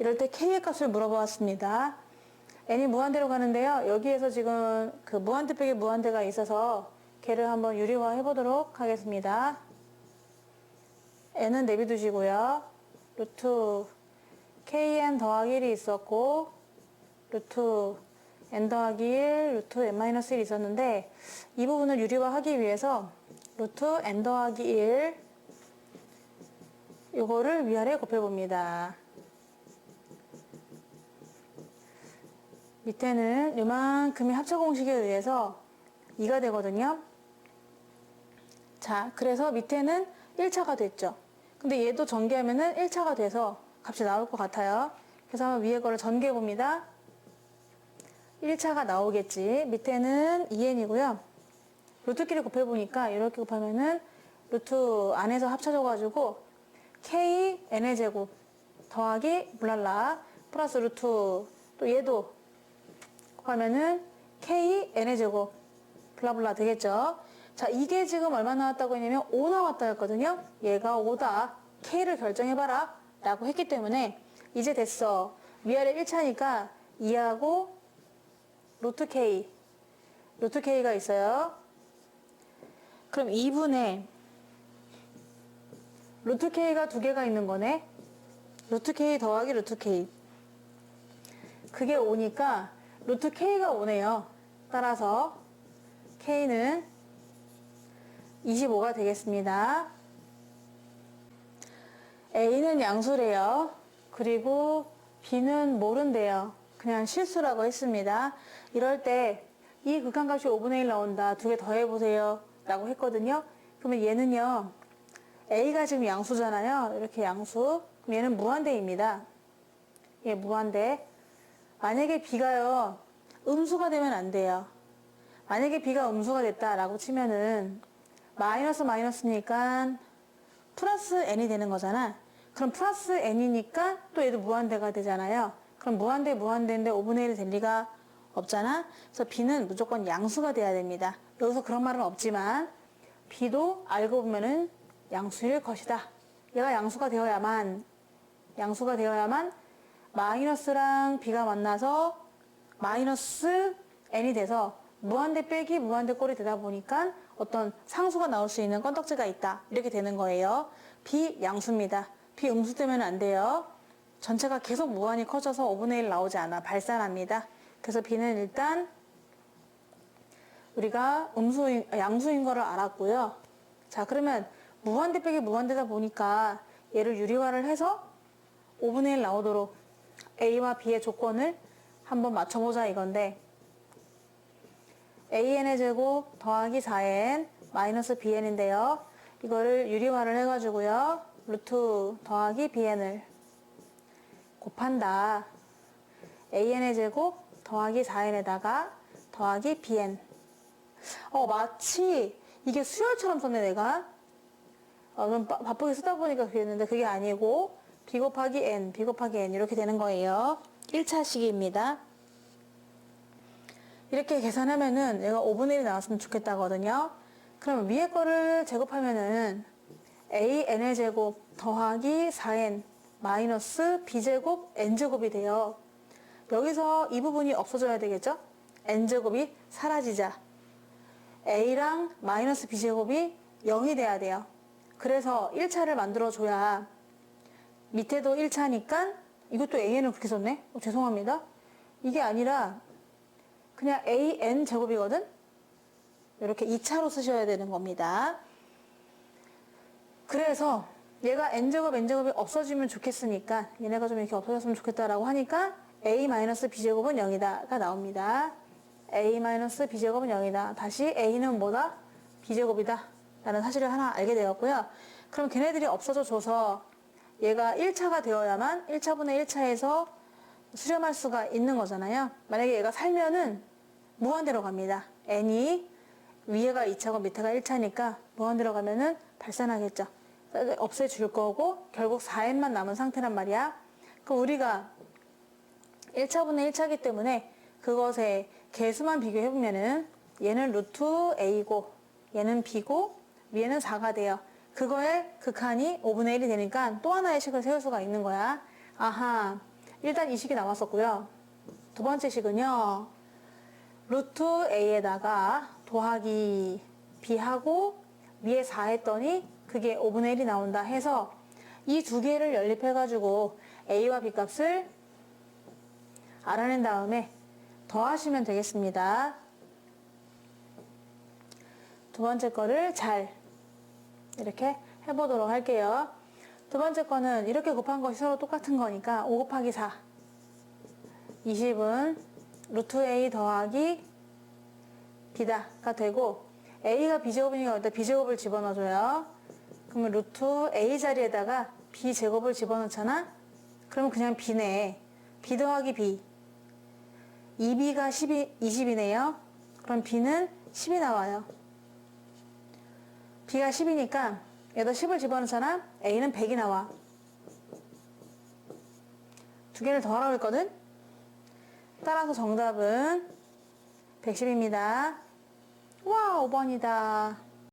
이럴 때 k의 값을 물어보았습니다. n이 무한대로 가는데요. 여기에서 지금 그 무한대 빼기 무한대가 있어서 걔를 한번 유리화 해보도록 하겠습니다. n은 내비두시고요. 루트 kn 더하기 1이 있었고 루트 n 더하기 1, 루트 n-1이 있었는데 이 부분을 유리화하기 위해서 루트 n 더하기 1 이거를 위아래 곱해봅니다. 밑에는 이만큼의 합차 공식에 의해서 2가 되거든요. 자, 그래서 밑에는 1차가 됐죠. 근데 얘도 전개하면은 1차가 돼서 값이 나올 것 같아요. 그래서 한번 위에 거를 전개해 봅니다. 1차가 나오겠지. 밑에는 2n이고요. 루트끼리 곱해보니까 이렇게 곱하면은 루트 안에서 합쳐져가지고 k n의 제곱 더하기 블랄라 플러스 루트 또 얘도 곱 하면은 k n의 제곱 블라블라 되겠죠. 자 이게 지금 얼마 나왔다고 했냐면 5 나왔다 했거든요. 얘가 5다. k를 결정해봐라 라고 했기 때문에 이제 됐어. 위아래 1차니까 2하고 루트 k 루트 k가 있어요. 그럼 2분의 루트 k가 두 개가 있는 거네. 루트 k 더하기 루트 k. 그게 5니까 루트 k가 5네요. 따라서 k는 25가 되겠습니다. a는 양수래요. 그리고 b는 모른대요. 그냥 실수라고 했습니다. 이럴 때 이 극한값이 5분의 1 나온다. 두 개 더해보세요. 라고 했거든요. 그러면 얘는요. A가 지금 양수잖아요. 이렇게 양수. 그럼 얘는 무한대입니다. 얘 무한대. 만약에 B가요. 음수가 되면 안 돼요. 만약에 B가 음수가 됐다라고 치면은 마이너스 마이너스니까 플러스 N이 되는 거잖아. 그럼 플러스 N이니까 또 얘도 무한대가 되잖아요. 그럼 무한대 무한대인데 5분의 1이 될 리가 없잖아. 그래서 B는 무조건 양수가 돼야 됩니다. 여기서 그런 말은 없지만 B도 알고 보면은 양수일 것이다. 얘가 양수가 되어야만 양수가 되어야만 마이너스랑 B가 만나서 마이너스 N이 돼서 무한대 빼기 무한대 꼴이 되다 보니까 어떤 상수가 나올 수 있는 건덕지가 있다. 이렇게 되는 거예요. B 양수입니다. B 음수 되면 안 돼요. 전체가 계속 무한히 커져서 5분의 1 나오지 않아. 발산합니다. 그래서 B는 일단 우리가 음수인, 양수인 거를 알았고요. 자, 그러면 무한대 빼기 무한대다 보니까 얘를 유리화를 해서 5분의 1 나오도록 A와 B의 조건을 한번 맞춰보자 이건데 AN의 제곱 더하기 4N 마이너스 BN인데요. 이거를 유리화를 해가지고요. 루트 더하기 BN을 곱한다. AN의 제곱 더하기 4N에다가 더하기 BN. 어, 마치 이게 수열처럼 썼네, 내가. 어, 좀 바, 바쁘게 쓰다 보니까 그랬는데 그게 아니고 B 곱하기 N, B 곱하기 N 이렇게 되는 거예요. 1차 식입니다. 이렇게 계산하면은 얘가 5분의 1이 나왔으면 좋겠다거든요. 그럼 위에 거를 제곱하면은 AN의 제곱 더하기 4N 마이너스 B제곱 N제곱이 돼요. 여기서 이 부분이 없어져야 되겠죠? N제곱이 사라지자. A랑 마이너스 B제곱이 0이 돼야 돼요. 그래서 1차를 만들어줘야 밑에도 1차니까 이것도 AN을 그렇게 썼네? 어, 죄송합니다. 이게 아니라 그냥 AN 제곱이거든? 이렇게 2차로 쓰셔야 되는 겁니다. 그래서 얘가 n제곱, n제곱이 없어지면 좋겠으니까 얘네가 좀 이렇게 없어졌으면 좋겠다라고 하니까 a-b제곱은 0이다가 나옵니다. a-b제곱은 0이다. 다시 a는 뭐다? b제곱이다. 라는 사실을 하나 알게 되었고요. 그럼 걔네들이 없어져 줘서 얘가 1차가 되어야만 1차분의 1차에서 수렴할 수가 있는 거잖아요. 만약에 얘가 살면은 무한대로 갑니다. n이 위에가 2차고 밑에가 1차니까 무한대로 가면은 발산하겠죠. 없애줄 거고 결국 4n만 남은 상태란 말이야. 그럼 우리가 1차분의 1차기 때문에 그것의 개수만 비교해보면은 얘는 루트 a고 얘는 b고 위에는 4가 돼요. 그거의 극한이 5분의 1이 되니까 또 하나의 식을 세울 수가 있는 거야. 아하, 일단 이 식이 나왔었고요. 두 번째 식은요. 루트 a에다가 더하기 b하고 위에 4 했더니 그게 5분의 1이 나온다 해서 이 두 개를 연립해가지고 a와 b 값을 알아낸 다음에 더하시면 되겠습니다. 두 번째 거를 잘 이렇게 해보도록 할게요. 두 번째 거는 이렇게 곱한 것이 서로 똑같은 거니까 5 곱하기 4 20은 루트 a 더하기 b다가 되고 a가 b제곱이니까 일단 b제곱을 집어넣어줘요. 그러면 루트 a 자리에다가 b제곱을 집어넣잖아? 그러면 그냥 b네. b 더하기 b 2b가 12, 20이네요. 그럼 b는 10이 나와요. B가 10이니까 여기다 10을 집어넣잖아? a는 100이 나와. 두 개를 더하라고 했거든? 따라서 정답은 110입니다. 와, 5번이다.